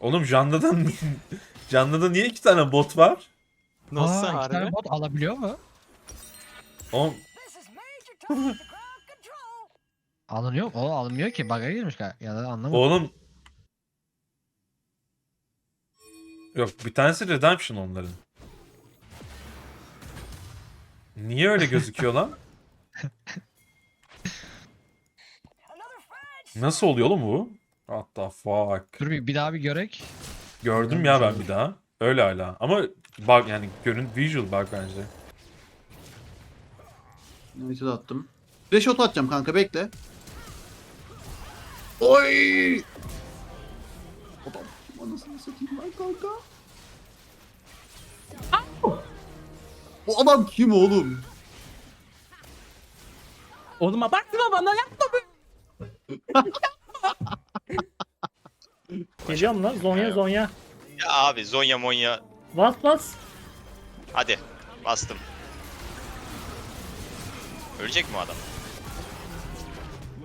Oğlum Janda'dan Janda'da niye iki tane bot var? Nasıl Aa, iki tane bot alabiliyor mu? Oğlum Alınıyor mu? O alınmıyor ki. Bug'a girmiş galiba. Ya da anlamadım. Oğlum. Yok bir tanesi Redemption onların. Niye öyle gözüküyor lan? Nasıl oluyor oğlum bu? What the fuck? Dur bir, bir daha bir görek. Gördüm ya ben bir daha. Öyle hala. Ama bug yani görün visual bug bence. Neyse de attım. Flash auto atacağım kanka bekle. Oy! Adam anasını satayım lan kanka. O adam kim oğlum? Oğlum abartma bana yapma be. Geliyorum lan. Zonya Zonya. Ya abi Zonya Monya. Bas bas. Hadi bastım. Ölecek mi o adam?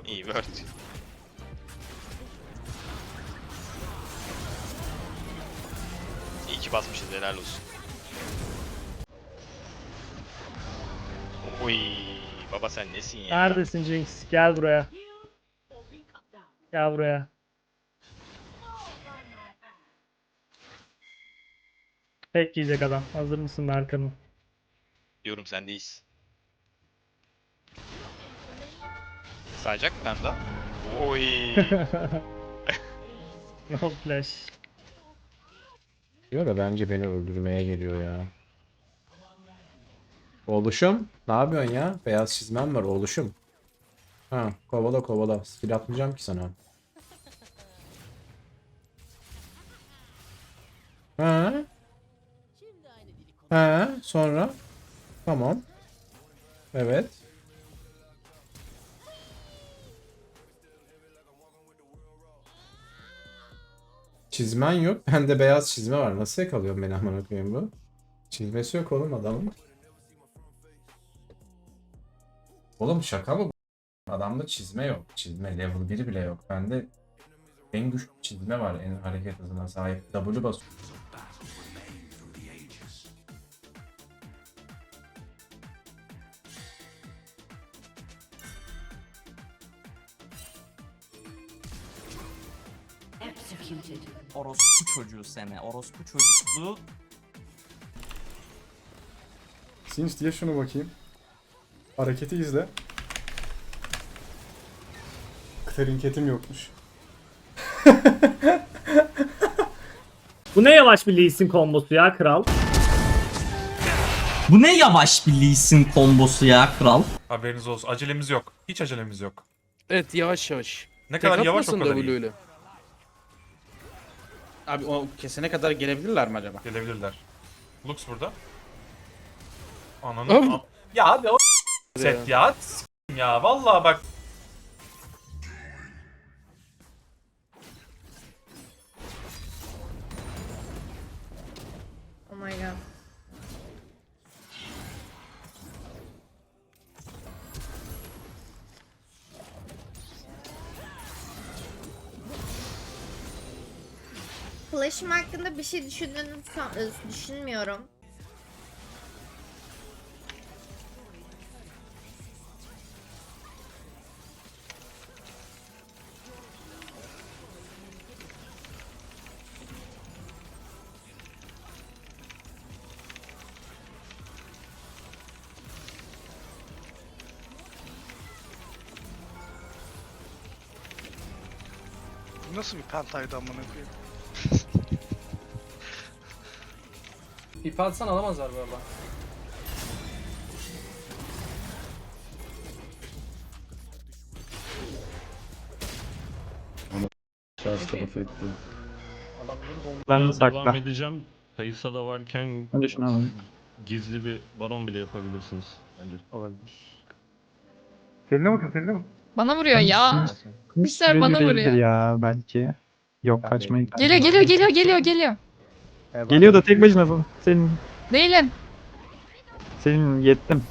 İyi word. İyi ki basmışız helal olsun. Oy baba sen nesin ya? Neredesin Jinx? Gel buraya. Gel buraya. Tek yiyecek adam. Hazır mısın Berkan'ım? Diyorum sendeyiz. Sayacak mı panda? Oy. no flash. Diyor da bence beni öldürmeye geliyor ya. Oluşum. Ne yapıyorsun ya? Beyaz çizmem var oluşum. Ha kovala kovala. Skill atmayacağım ki sana. Ha? Ha sonra? Tamam. Evet. Çizmen yok. Bende beyaz çizme var. Nasıl yakalıyor beni amına koyayım bu? Çizmesi yok oğlum adamın. Oğlum şaka mı? Adamda çizme yok. Çizme level 1 bile yok. Bende en güçlü çizme var en hareket hızına sahip. W basıyor. Executed. Orospu çocuğu sene. Orospu çocukluğu. Sinç diye şunu bakayım. Hareketi izle. Trinketim yokmuş. Bu ne yavaş bir Lee Sin kombosu ya kral. Bu ne yavaş bir Lee Sin kombosu ya kral. Haberiniz olsun. Acelemiz yok. Hiç acelemiz yok. Evet yavaş yavaş. Ne Tek kadar yavaş o atmasın kadar iyi. Abi o kesene kadar gelebilirler mi acaba? Gelebilirler. Lux burada. Ananı. ya abi o set ya. S**eyim Ya vallahi bak. Oh my god. Flash'ım hakkında bir şey düşündüğünü e, düşünmüyorum. Nasıl bir pentaydı amına koyayım? İp atsan alamazlar bu arada. Ben Devam edeceğim. Kayısa da varken Önce şunu alalım. gizli bir baron bile yapabilirsiniz. Bence. Seline bakın seline bak. Bana vuruyor ya. Kuşlar bana vuruyor. ya belki. Yok kaçmayın. Geliyor geliyor geliyor geliyor geliyor. Geliyor da tek başına senin Değilim. senin yettim.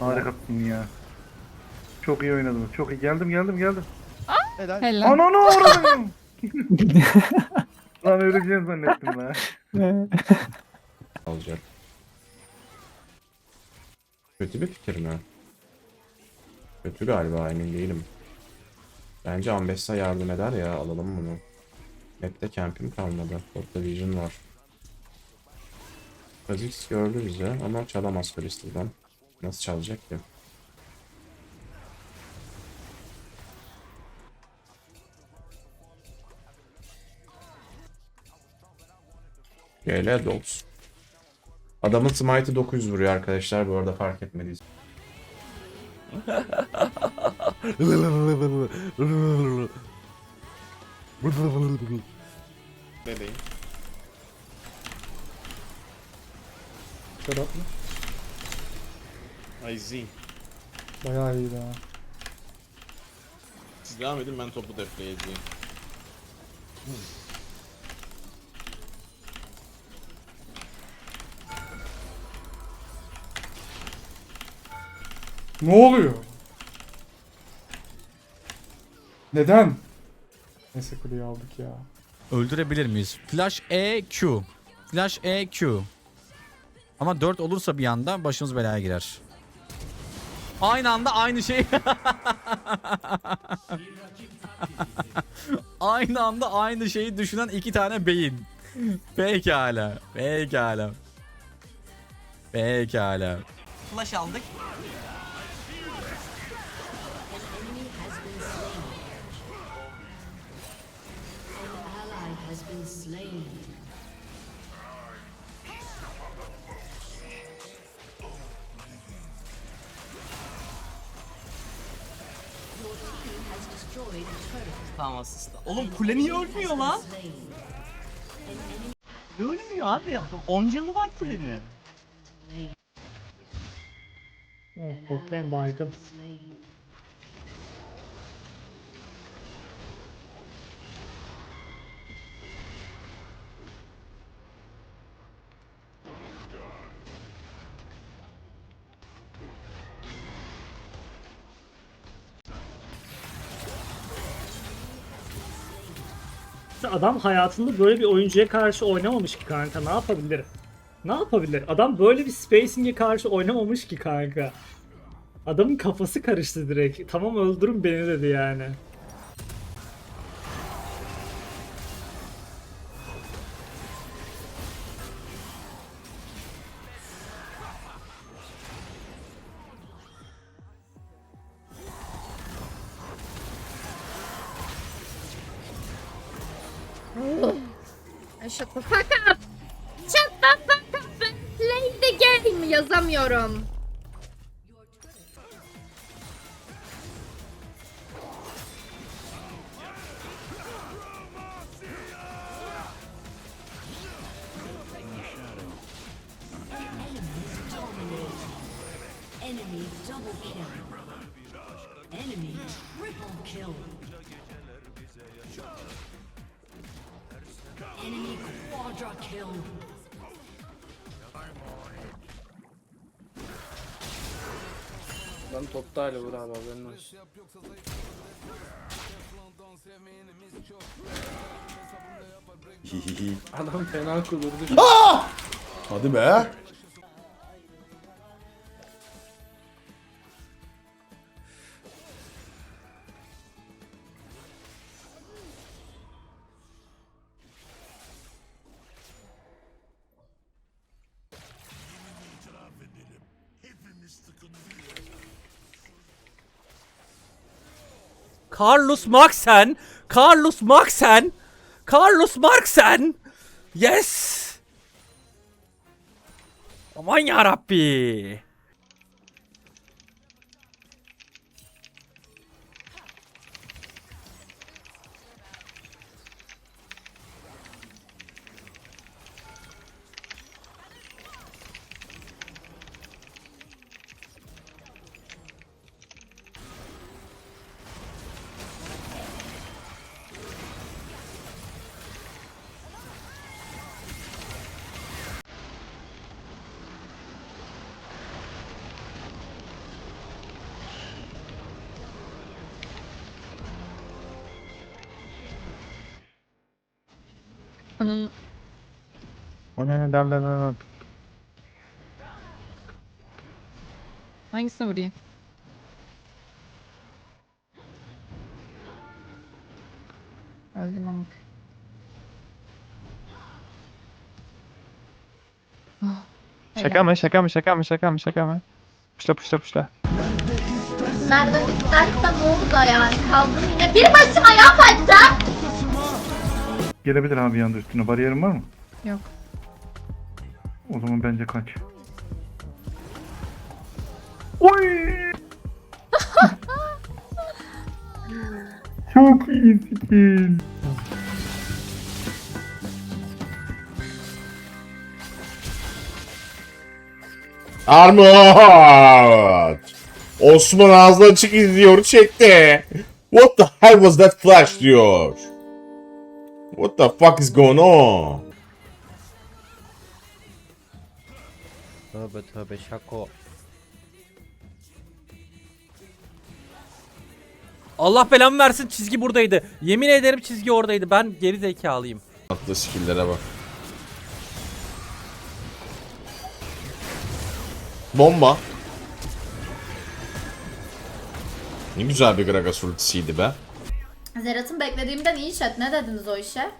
Harikasın ya. Çok iyi oynadım. Çok iyi. Geldim geldim geldim. Helal. Ananı avradım. Lan öleceğim zannettim lan. Alacak. Kötü bir fikir mi? Kötü galiba emin değilim. Bence Ambessa yardım eder ya alalım bunu. Map'te camp'im kalmadı. Botta Vision var. Kha'Zix gördü bizi ama çalamaz Crystal'dan. Nasıl çalacak ki? GL Dogs. Adamın smite'ı 900 vuruyor arkadaşlar bu arada fark etmediyiz. Bebeğim. Up mı? I see. Bayağı iyiydi ha. Siz devam edin ben topu defleye edeyim. Ne oluyor? Neden? Neyse kuleyi aldık ya. Öldürebilir miyiz? Flash E Q. Flash E Q. Ama 4 olursa bir anda başımız belaya girer. Aynı anda aynı şey. aynı anda aynı şeyi düşünen iki tane beyin. Pekala. Pekala. Pekala. Flash aldık. Tamam asista. Oğlum kule niye ölmüyor lan? Kule ölmüyor abi. 10 canı var kulenin. Oh, korkmayın baygın. Adam hayatında böyle bir oyuncuya karşı oynamamış ki kanka. Ne yapabilir? Ne yapabilir? Adam böyle bir spacing'e karşı oynamamış ki kanka. Adamın kafası karıştı direkt. Tamam öldürün beni dedi yani. Shut the fuck up. Shut the fuck up and play the game yazamıyorum. Ben topta hala vur abi haberin olsun. Adam fena kudurdu. Hadi be. Carlos Maxen. Carlos Maxen. Carlos Maxen. Yes. Aman yarabbi. Onun O ne ne der der der. hangisini vurayım? Öldüm. Oh, Şaka mı şaka mı şaka mı şaka mı şaka mı? Puşla puşla puşla. Nereden istersen orada yani. Kaldım yine bir başıma ya fight'ta. Gelebilir abi yanda üstüne. Bariyerin var mı? Yok. O zaman bence kaç. Oy! Çok iyi skill. Armut! Osman ağzı açık izliyor çekti. What the hell was that flash diyor. What the fuck is going on? Tövbe tövbe şako. Allah belamı versin çizgi buradaydı. Yemin ederim çizgi oradaydı. Ben geri zekalıyım. Atlı skill'lere bak. Bomba. Ne güzel bir Gragas ultisiydi be. Zerat'ın beklediğimden iyi chat. Ne dediniz o işe?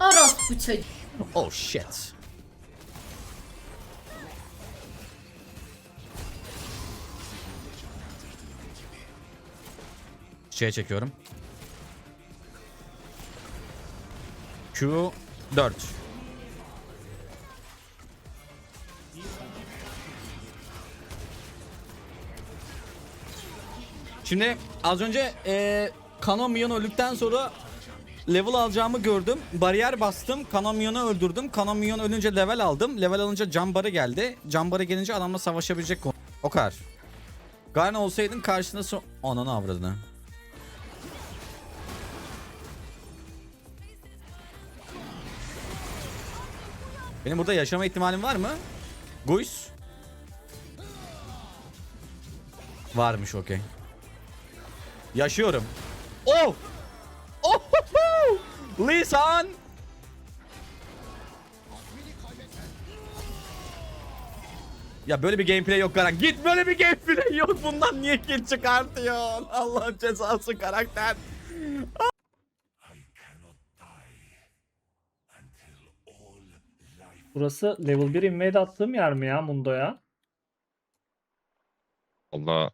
Orospu çocuk. Oh shit. Şeye çekiyorum. Q 4. Şimdi az önce eee Kanon Mion öldükten sonra level alacağımı gördüm. Bariyer bastım. Kanon Mion'u öldürdüm. Kanon Mion ölünce level aldım. Level alınca Cambarı geldi. Cambarı gelince adamla savaşabilecek konu. O kadar. Garen olsaydın karşında so... Ananı avradını. Benim burada yaşama ihtimalim var mı? Guys? Varmış okey. Yaşıyorum. Oh! Oh! Lisan! Ya böyle bir gameplay yok Karan. Git böyle bir gameplay yok. Bundan niye kill çıkartıyorsun? Allah'ın cezası karakter. Burası level 1 invade attığım yer mi ya Mundo'ya? Valla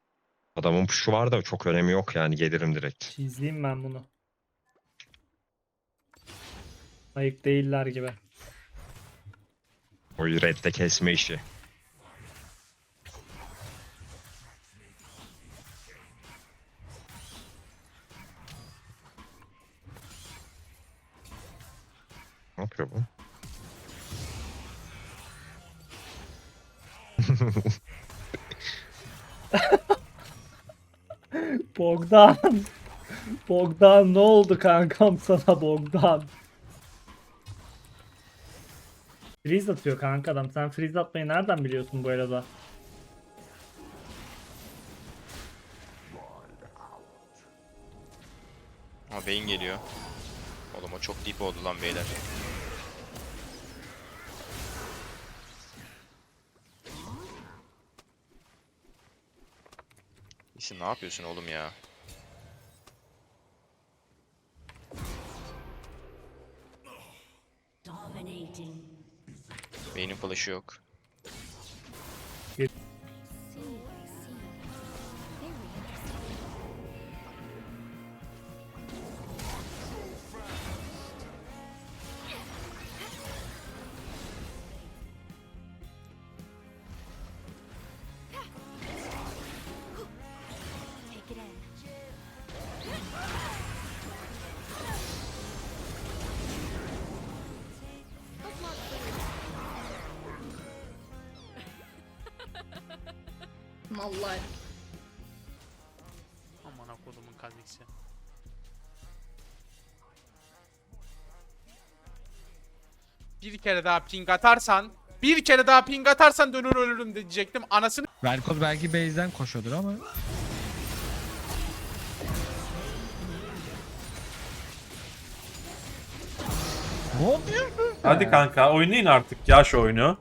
adamın puşu var da çok önemi yok yani gelirim direkt. İzleyeyim ben bunu. Ayık değiller gibi. O redde kesme işi. Ne yapıyor bu? Bogdan. Bogdan ne oldu kankam sana Bogdan? Freeze atıyor kanka adam. Sen freeze atmayı nereden biliyorsun bu arada? Ha beyin geliyor. Oğlum o çok deep oldu lan beyler. Ne yapıyorsun oğlum ya? Beynin flash'ı yok. Vallahi. Aman kodumun kaziksi. Bir kere daha ping atarsan, bir kere daha ping atarsan dönür ölürüm diyecektim. Anasını Velkoz belki base'den koşuyordur ama. Ne? Hadi kanka oynayın artık ya şu oyunu.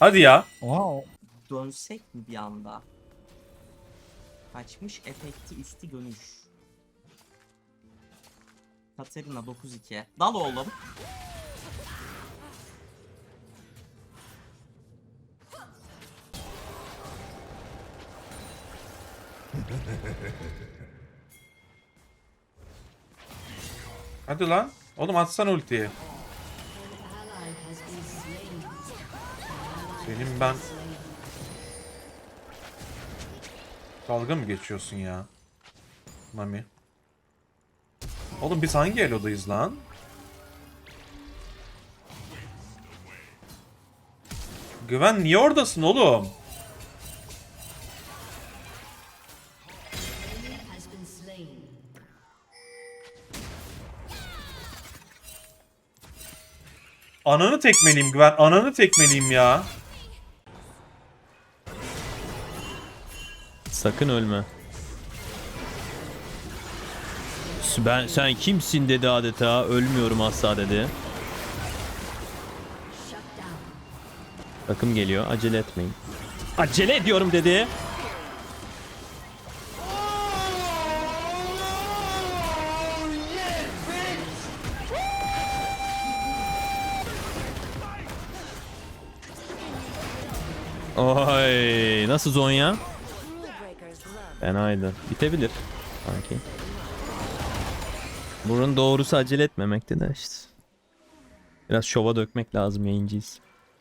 Hadi ya. Oha. Dönsek mi bir anda? Kaçmış efekti üstü dönüş. Katerina 9-2. Dal oğlum. Hadi lan. Oğlum atsana ultiyi. Senin ben... Dalga mı geçiyorsun ya? Mami. Oğlum biz hangi elodayız lan? Güven niye oradasın oğlum? Ananı tekmeliyim Güven. Ananı tekmeliyim ya. Sakın ölme. Ben sen kimsin dedi adeta. Ölmüyorum asla dedi. Takım geliyor. Acele etmeyin. Acele ediyorum dedi. Oy, nasıl Zonya? Fenaydı. Bitebilir sanki. Bunun doğrusu acele etmemekti de işte. Biraz şova dökmek lazım yayıncıyız.